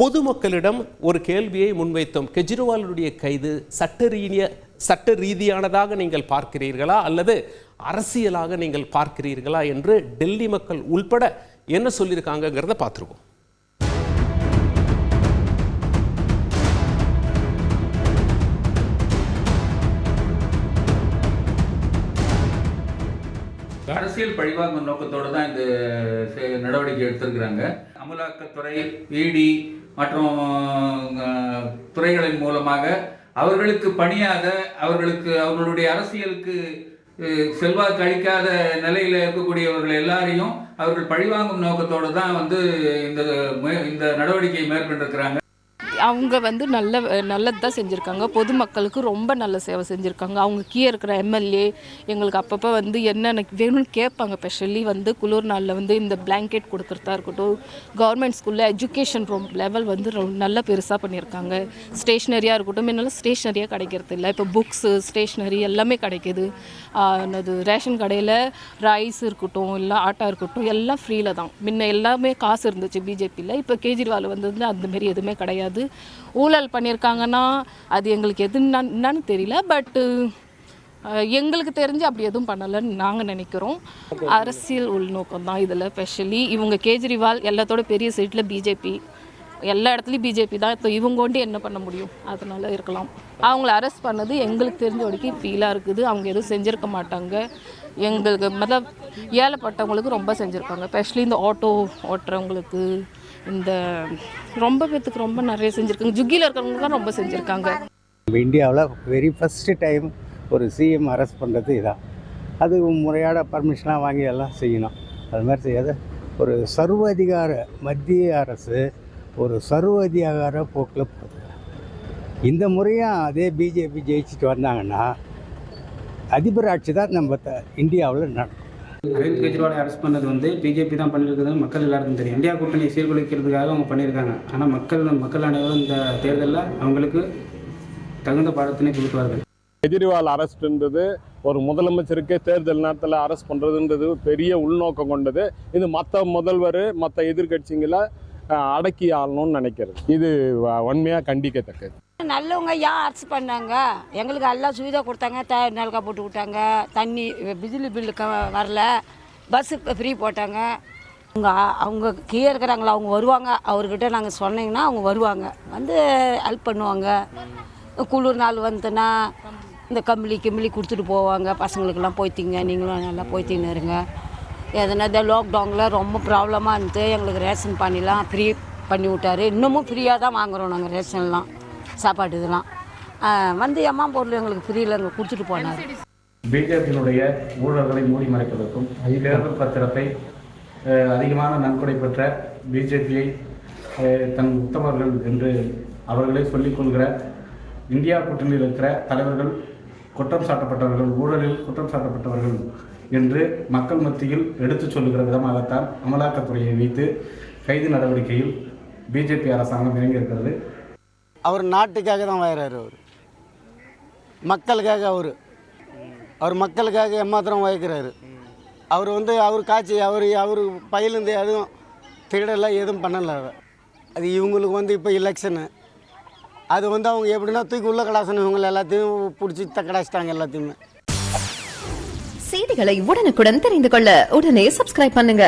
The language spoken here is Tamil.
பொதுமக்களிடம் ஒரு கேள்வியை முன்வைத்தோம். கெஜ்ரிவாலுடைய கைது சட்ட ரீதிய சட்ட ரீதியானதாக நீங்கள் பார்க்கிறீர்களா? அல்லது அரசியலாக நீங்கள் பார்க்கிறீர்களா? என்று டெல்லி மக்கள் உள்பட என்ன சொல்லியிருக்காங்கங்கிறத பார்த்துருவோம் அரசியல் பழிவாங்கும் நோக்கத்தோடு தான் இந்த நடவடிக்கை எடுத்திருக்கிறாங்க. அமலாக்கத்துறை இடி மற்றும் துறைகளின் மூலமாக அவர்களுக்கு பணியாத அவர்களுக்கு அவர்களுடைய அரசியலுக்கு செல்வாக்கு அளிக்காத நிலையில் இருக்கக்கூடியவர்கள் எல்லாரையும் அவர்கள் பழிவாங்கும் நோக்கத்தோடு தான் வந்து இந்த இந்த நடவடிக்கையை மேற்கொண்டிருக்கிறாங்க. அவங்க வந்து நல்ல நல்லது தான் செஞ்சுருக்காங்க. பொதுமக்களுக்கு ரொம்ப நல்ல சேவை செஞ்சுருக்காங்க. அவங்க கீழே இருக்கிற எம்எல்ஏ எங்களுக்கு அப்பப்போ வந்து என்னென்ன வேணும்னு கேட்பாங்க. ஸ்பெஷலி வந்து குளிர் நாளில் வந்து இந்த பிளாங்கெட் கொடுக்குறதா இருக்கட்டும் கவர்மெண்ட் ஸ்கூலில் எஜுகேஷன் ரொம்ப லெவல் வந்து ரொம்ப நல்ல பெருசாக பண்ணியிருக்காங்க ஸ்டேஷ்னரியாக இருக்கட்டும் முன்னெல்லாம் ஸ்டேஷ்னரியாக கிடைக்கிறது இல்லை இப்போ புக்ஸு ஸ்டேஷ்னரி எல்லாமே கிடைக்கிது. அது என்னது ரேஷன் கடையில் ரைஸ் இருக்கட்டும் இல்லை ஆட்டா இருக்கட்டும் எல்லாம் ஃப்ரீயில் தான். முன்ன எல்லாமே காசு இருந்துச்சு பிஜேபியில் இப்போ கேஜ்ரிவால் வந்தது அந்தமாரி எதுவுமே கிடையாது. ஊழல் பண்ணியிருக்காங்கன்னா அது எங்களுக்கு எது என்னன்னு தெரியல பட்டு எங்களுக்கு தெரிஞ்சு அப்படி எதுவும் பண்ணலைன்னு நாங்கள் நினைக்கிறோம். அரசியல் உள்நோக்கம் தான் இதில் ஸ்பெஷலி இவங்க கேஜ்ரிவால் எல்லாத்தோட பெரிய சீட்டில் பிஜேபி எல்லா இடத்துலையும் பிஜேபி தான். இப்போ இவங்க கொண்டு என்ன பண்ண முடியும்? அதனால இருக்கலாம். அவங்கள அரெஸ்ட் பண்ணது எங்களுக்கு தெரிஞ்ச வரைக்கும் ஃபீலாக இருக்குது. அவங்க எதுவும் செஞ்சுருக்க மாட்டாங்க. எங்களுக்கு மதம் ஏழைப்பட்டவங்களுக்கு ரொம்ப செஞ்சுருக்காங்க ஸ்பெஷலி இந்த ஆட்டோ ஓட்டுறவங்களுக்கு. இந்த ரொம்ப பேத்துக்கு ரொம்ப நிறைய செஞ்சுருக்காங்க. ஜுக்கியில் இருக்கிறவங்க தான் ரொம்ப செஞ்சுருக்காங்க. நம்ம இந்தியாவில் வெரி ஃபஸ்ட்டு டைம் ஒரு சிஎம் அரெஸ்ட் பண்ணுறது இதான். அது முறையான பர்மிஷனாக வாங்கி எல்லாம் செய்யணும். அது மாதிரி செய்யாத ஒரு சர்வ அதிகார மத்திய அரசு ஒரு சர்வ அதிகார போக்கில் போகுது. இந்த முறையும் அதே பிஜேபி ஜெயிச்சுட்டு வந்தாங்கன்னா அதிபர் ஆட்சி தான் நம்ம த இந்தியாவில் நடக்கும். அரவிந்த் கெஜ்ரிவாலை அரெஸ்ட் பண்ணது வந்து பிஜேபி தான் பண்ணியிருக்கிறது மக்கள் எல்லாருக்கும் தெரியும். இந்தியா கூட்டணியை சீர்குலைக்கிறதுக்காக அவங்க பண்ணியிருக்காங்க. ஆனால் மக்கள் மக்கள் அனைவரும் இந்த தேர்தலில் அவங்களுக்கு தகுந்த பாடத்தினை கொடுத்துவார்கள் கெஜ்ரிவால் அரெஸ்ட்ன்றது ஒரு முதலமைச்சருக்கே தேர்தல் நேரத்தில் அரெஸ்ட் பண்ணுறதுன்றது பெரிய உள்நோக்கம் கொண்டது. இது மற்ற முதல்வர் மற்ற எதிர்கட்சிங்களை அடக்கி ஆளணும்னு நினைக்கிறது. இது வன்மையாக கண்டிக்கத்தக்கது. நல்லவங்க ஏன் அரசு பண்ணாங்க? எங்களுக்கு எல்லாம் சுவிதா கொடுத்தாங்க த நல்கா போட்டு விட்டாங்க. தண்ணி பிஜிலி பில்லு க வரல. பஸ்ஸு ஃப்ரீ போட்டாங்க. அவங்க அவங்க கீழே இருக்கிறாங்களா அவங்க வருவாங்க. அவர்கிட்ட நாங்கள் சொன்னீங்கன்னா அவங்க வருவாங்க. வந்து ஹெல்ப் பண்ணுவாங்க. குளிர் நாள் வந்துன்னா இந்த கம்பளி கிம்பளி கொடுத்துட்டு போவாங்க. பசங்களுக்கெல்லாம் போய்த்திங்க நீங்களும் நல்லா போய்த்தின்னு இருங்க எதனா இந்த லாக்டவுனில் ரொம்ப ப்ராப்ளமாக இருந்து எங்களுக்கு ரேஷன் பண்ணிலாம் ஃப்ரீ பண்ணி விட்டார். இன்னமும் ஃப்ரீயாக தான் வாங்குறோம் நாங்கள் ரேஷன்லாம் சாப்பாடு இதெல்லாம். வந்து எம்மா பொருள் எங்களுக்கு ஃப்ரீயில் எங்களுக்கு கொடுத்துட்டு போனார். பிஜேபியினுடைய ஊழல்களை மூடி மறைப்பதற்கும் தேர்தல் பத்திரத்தை அதிகமான நன்கொடை பெற்ற பிஜேபியை தன் உத்தமர்கள் என்று அவர்களே சொல்லிக்கொள்கிற இந்தியா கூட்டணியில் இருக்கிற தலைவர்கள் குற்றம் சாட்டப்பட்டவர்கள் ஊழலில் குற்றம் சாட்டப்பட்டவர்கள் என்று மக்கள் மத்தியில் எடுத்துச் சொல்லுகிற விதமாகத்தான் அமலாக்கத்துறையை வைத்து கைது நடவடிக்கையில் பிஜேபி அரசாங்கம் இறங்கியிருக்கிறது. அவர் நாட்டுக்காக தான் வாயிறாரு அவர். மக்களுக்காக அவர். அவர் மக்களுக்காக எம்மாத்திரம் வாய்க்கிறாரு. அவர் வந்து அவர் காட்சி அவர் அவர் பயிலேருந்து எதுவும் திருடலை எதுவும் பண்ணலை அவர். அது இவங்களுக்கு வந்து இப்போ எலெக்ஷனு அது வந்து அவங்க எப்படின்னா தூக்கி உள்ள கடாசனு இவங்களை எல்லாத்தையும் பிடிச்சி தக்கடாச்சிட்டாங்க எல்லாத்தையுமே. செய்திகளை உடனுக்குடன் தெரிந்து கொள்ள உடனே சப்ஸ்கிரைப் பண்ணுங்க.